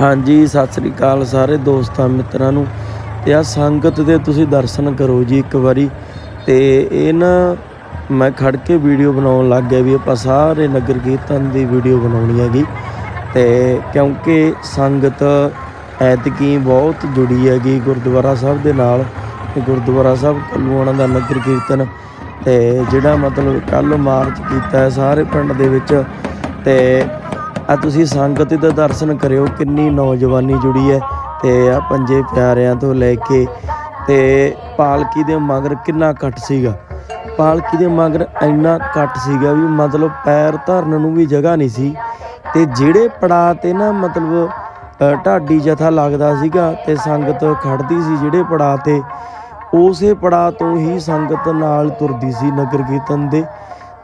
ਹਾਂਜੀ, ਸਤਿ ਸ੍ਰੀ ਅਕਾਲ ਸਾਰੇ ਦੋਸਤਾਂ ਮਿੱਤਰਾਂ ਨੂੰ। ਤੇ ਆ ਸੰਗਤ ਦੇ ਤੁਸੀਂ ਦਰਸ਼ਨ ਕਰੋ ਜੀ ਇੱਕ ਵਾਰੀ। ਤੇ ਇਹ ਨਾ ਮੈਂ ਖੜ ਕੇ ਵੀਡੀਓ ਬਣਾਉਣ ਲੱਗ ਗਿਆ ਵੀ ਆਪਾਂ ਸਾਰੇ ਨਗਰ ਕੀਰਤਨ ਦੀ ਵੀਡੀਓ ਬਣਾਉਣੀ ਹੈਗੀ। ਤੇ ਕਿਉਂਕਿ ਸੰਗਤ ਐਤਕੀ ਬਹੁਤ ਜੁੜੀ ਹੈਗੀ ਗੁਰਦੁਆਰਾ ਸਾਹਿਬ ਦੇ ਨਾਲ। ਤੇ ਗੁਰਦੁਆਰਾ ਸਾਹਿਬ ਕੱਲੂਆਣਾ ਦਾ ਨਗਰ ਕੀਰਤਨ। ਤੇ ਜਿਹੜਾ ਮਤਲਬ ਕੱਲ ਮਾਰਚ ਕੀਤਾ ਹੈ ਸਾਰੇ ਪਿੰਡ ਦੇ ਵਿੱਚ। ਤੇ ਆ ਤੁਸੀਂ ਸੰਗਤ ਦੇ ਦਰਸ਼ਨ ਕਰਿਓ, ਕਿੰਨੀ ਨੌਜਵਾਨੀ ਜੁੜੀ ਹੈ ਤੇ ਆ ਪੰਜੇ ਪਿਆਰਿਆਂ ਤੋਂ ਲੈ ਕੇ ਤੇ ਪਾਲਕੀ ਦੇ ਮਗਰ ਕਿੰਨਾ ਇਕੱਠ ਸੀਗਾ। ਪਾਲਕੀ ਦੇ ਮਗਰ ਇੰਨਾ ਇਕੱਠ ਸੀਗਾ ਵੀ ਮਤਲਬ ਪੈਰ ਧਰਨ ਨੂੰ ਵੀ ਜਗ੍ਹਾ ਨਹੀਂ ਸੀ ਤੇ ਜਿਹੜੇ ਪੜਾ ਤੇ ਨਾ ਮਤਲਬ ਢਾਡੀ ਜਥਾ ਲੱਗਦਾ ਸੀਗਾ ਤੇ ਸੰਗਤ ਖੜਦੀ ਸੀ ਜਿਹੜੇ ਪੜਾ ਤੇ, ਉਸੇ ਪੜਾ ਤੋਂ ਹੀ ਸੰਗਤ ਨਾਲ ਤੁਰਦੀ ਸੀ ਨਗਰ ਕੀਰਤਨ ਦੇ।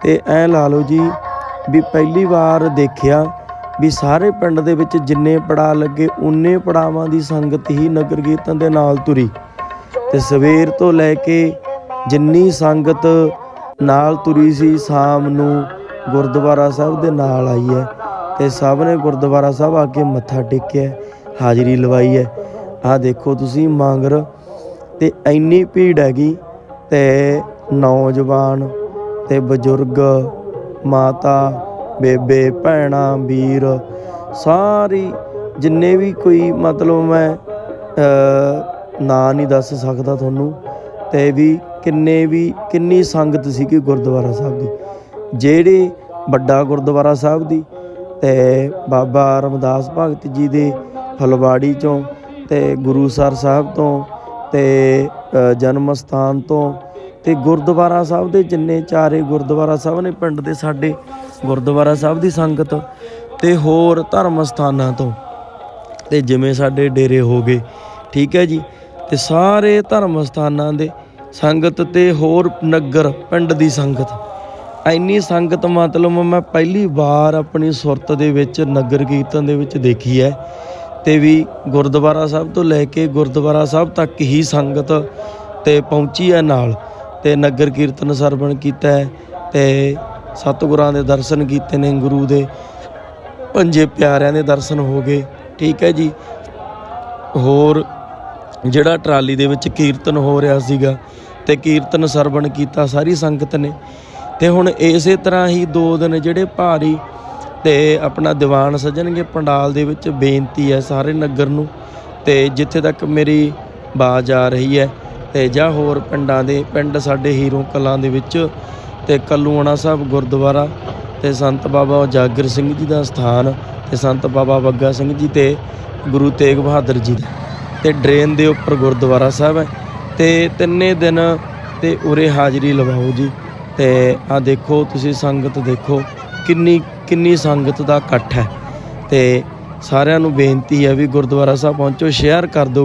ਤੇ ਐ ਲਾ ਲਓ ਜੀ ਵੀ ਪਹਿਲੀ ਵਾਰ ਦੇਖਿਆ ਵੀ ਸਾਰੇ ਪਿੰਡ ਦੇ ਵਿੱਚ ਜਿੰਨੇ ਪੜਾ ਲੱਗੇ, ਉਨੇ ਪੜਾਵਾਂ ਦੀ ਸੰਗਤ ਹੀ ਨਗਰ ਕੀਰਤਨ ਦੇ ਨਾਲ ਤੁਰੀ। ਤੇ ਸਵੇਰ ਤੋਂ ਲੈ ਕੇ ਜਿੰਨੀ ਸੰਗਤ ਨਾਲ ਤੁਰੀ ਸੀ, ਸ਼ਾਮ ਨੂੰ ਗੁਰਦੁਆਰਾ ਸਾਹਿਬ ਦੇ ਨਾਲ ਆਈ ਹੈ ਤੇ ਸਭ ਨੇ ਗੁਰਦੁਆਰਾ ਸਾਹਿਬ ਆ ਕੇ ਮੱਥਾ ਟੇਕਿਆ, ਹਾਜ਼ਰੀ ਲਵਾਈ ਹੈ। ਆਹ ਦੇਖੋ ਤੁਸੀਂ ਮੰਗਰ ਤੇ ਇੰਨੀ ਭੀੜ ਹੈਗੀ ਤੇ ਨੌਜਵਾਨ ਤੇ ਬਜ਼ੁਰਗ, ਮਾਤਾ ਬੇਬੇ, ਭੈਣਾਂ, ਵੀਰ, ਸਾਰੀ ਜਿੰਨੇ ਵੀ ਕੋਈ ਮਤਲਬ ਮੈਂ ਨਾਂ ਨਹੀਂ ਦੱਸ ਸਕਦਾ ਤੁਹਾਨੂੰ ਤੇ ਵੀ ਕਿੰਨੇ ਵੀ, ਕਿੰਨੀ ਸੰਗਤ ਸੀਗੀ ਗੁਰਦੁਆਰਾ ਸਾਹਿਬ ਦੀ। ਜਿਹੜੇ ਵੱਡਾ ਗੁਰਦੁਆਰਾ ਸਾਹਿਬ ਦੀ ਤੇ ਬਾਬਾ ਰਮਦਾਸ ਭਗਤ ਜੀ ਦੇ ਫਲਵਾੜੀ ਚੋਂ ਤੇ ਗੁਰੂਸਰ ਸਾਹਿਬ ਤੋਂ ਤੇ ਜਨਮ ਸਥਾਨ ਤੋਂ ਤੇ ਗੁਰਦੁਆਰਾ ਸਾਹਿਬ ਦੇ ਜਿੰਨੇ ਚਾਰੇ ਗੁਰਦੁਆਰਾ ਸਾਹਿਬ ਨੇ ਪਿੰਡ ਦੇ ਸਾਡੇ ਗੁਰਦੁਆਰਾ ਸਾਹਿਬ ਦੀ ਸੰਗਤ ਤੇ ਹੋਰ ਧਰਮ ਸਥਾਨਾਂ ਤੋਂ। ਤੇ ਜਿਵੇਂ ਸਾਡੇ ਡੇਰੇ ਹੋ ਗਏ, ਠੀਕ ਹੈ ਜੀ? ਤੇ ਸਾਰੇ ਧਰਮ ਸਥਾਨਾਂ ਦੇ ਸੰਗਤ ਤੇ ਹੋਰ ਨਗਰ, ਪਿੰਡ ਦੀ ਸੰਗਤ। ਇੰਨੀ ਸੰਗਤ ਮਤਲਬ ਮੈਂ ਪਹਿਲੀ ਵਾਰ ਆਪਣੀ ਸੁਰਤ ਦੇ ਵਿੱਚ, ਨਗਰ ਕੀਰਤਨ ਦੇ ਵਿੱਚ ਦੇਖੀ ਹੈ। ਤੇ ਵੀ ਗੁਰਦੁਆਰਾ ਸਾਹਿਬ ਤੋਂ ਲੈ ਕੇ ਗੁਰਦੁਆਰਾ ਸਾਹਿਬ ਤੱਕ ਹੀ ਸੰਗਤ ਤੇ ਪਹੁੰਚੀ ਹੈ ਨਾਲ। ਤੇ ਨਗਰ ਕੀਰਤਨ ਸਰਵਣ ਕੀਤਾ ਹੈ ਤੇ ਸਤਿਗੁਰਾਂ ਦੇ ਦਰਸ਼ਨ ਕੀਤੇ ਨੇ ਗੁਰੂ ਦੇ। ਪੰਜੇ ਪਿਆਰਿਆਂ ਦੇ ਦਰਸ਼ਨ ਹੋ ਗਏ। ਠੀਕ ਹੈ ਜੀ। ਹੋਰ ਜਿਹੜਾ ਟਰਾਲੀ ਦੇ ਵਿੱਚ ਕੀਰਤਨ ਹੋ ਰਿਹਾ ਸੀਗਾ ਤੇ ਕੀਰਤਨ ਸਰਵਣ ਕੀਤਾ, ਸਾਰੀ ਸੰਗਤ ਨੇ। ਤੇ ਹੁਣ ਇਸੇ ਤਰ੍ਹਾਂ ਹੀ ਦੋ ਦਿਨ ਜਿਹੜੇ ਭਾਰੀ ਤੇ ਆਪਣਾ ਦੀਵਾਨ ਸਜਣਗੇ, ਪੰਡਾਲ ਦੇ ਵਿੱਚ ਬੇਨਤੀ ਹੈ ਸਾਰੇ ਨਗਰ ਨੂੰ। ਤੇ ਜਿੱਥੇ ਤੱਕ ਮੇਰੀ ਬਾਜ਼ ਆ ਰਹੀ ਹੈ ਤੇ ਜਾਂ ਹੋਰ ਪਿੰਡਾਂ ਦੇ, ਪਿੰਡ ਸਾਡੇ ਹੀਰੋ ਕਲਾਂ ਦੇ ਵਿੱਚ ਤੇ ਕੱਲੂਆਣਾ ਸਾਹਿਬ ਗੁਰਦੁਆਰਾ ਤੇ ਸੰਤ ਬਾਬਾ ਉਜਾਗਰ ਸਿੰਘ ਜੀ ਦਾ ਸਥਾਨ ਤੇ ਸੰਤ ਬਾਬਾ ਬੱਗਾ ਸਿੰਘ ਜੀ ਤੇ ਗੁਰੂ ਤੇਗ ਬਹਾਦਰ ਜੀ ਦਾ। ਤੇ ਡਰੇਨ ਦੇ ਉੱਪਰ ਗੁਰਦੁਆਰਾ ਸਾਹਿਬ ਹੈ ਤੇ ਤਿੰਨੇ ਦਿਨ ਤੇ ਉਰੇ ਹਾਜ਼ਰੀ ਲਵਾਓ ਜੀ। ਤੇ ਆ ਦੇਖੋ, ਤੁਸੀਂ ਸੰਗਤ ਦੇਖੋ, ਕਿੰਨੀ ਕਿੰਨੀ ਸੰਗਤ ਦਾ ਇਕੱਠ ਹੈ। ਤੇ ਸਾਰਿਆਂ ਨੂੰ ਬੇਨਤੀ ਹੈ ਵੀ ਗੁਰਦੁਆਰਾ ਸਾਹਿਬ ਪਹੁੰਚੋ, ਸ਼ੇਅਰ ਕਰ ਦਿਓ।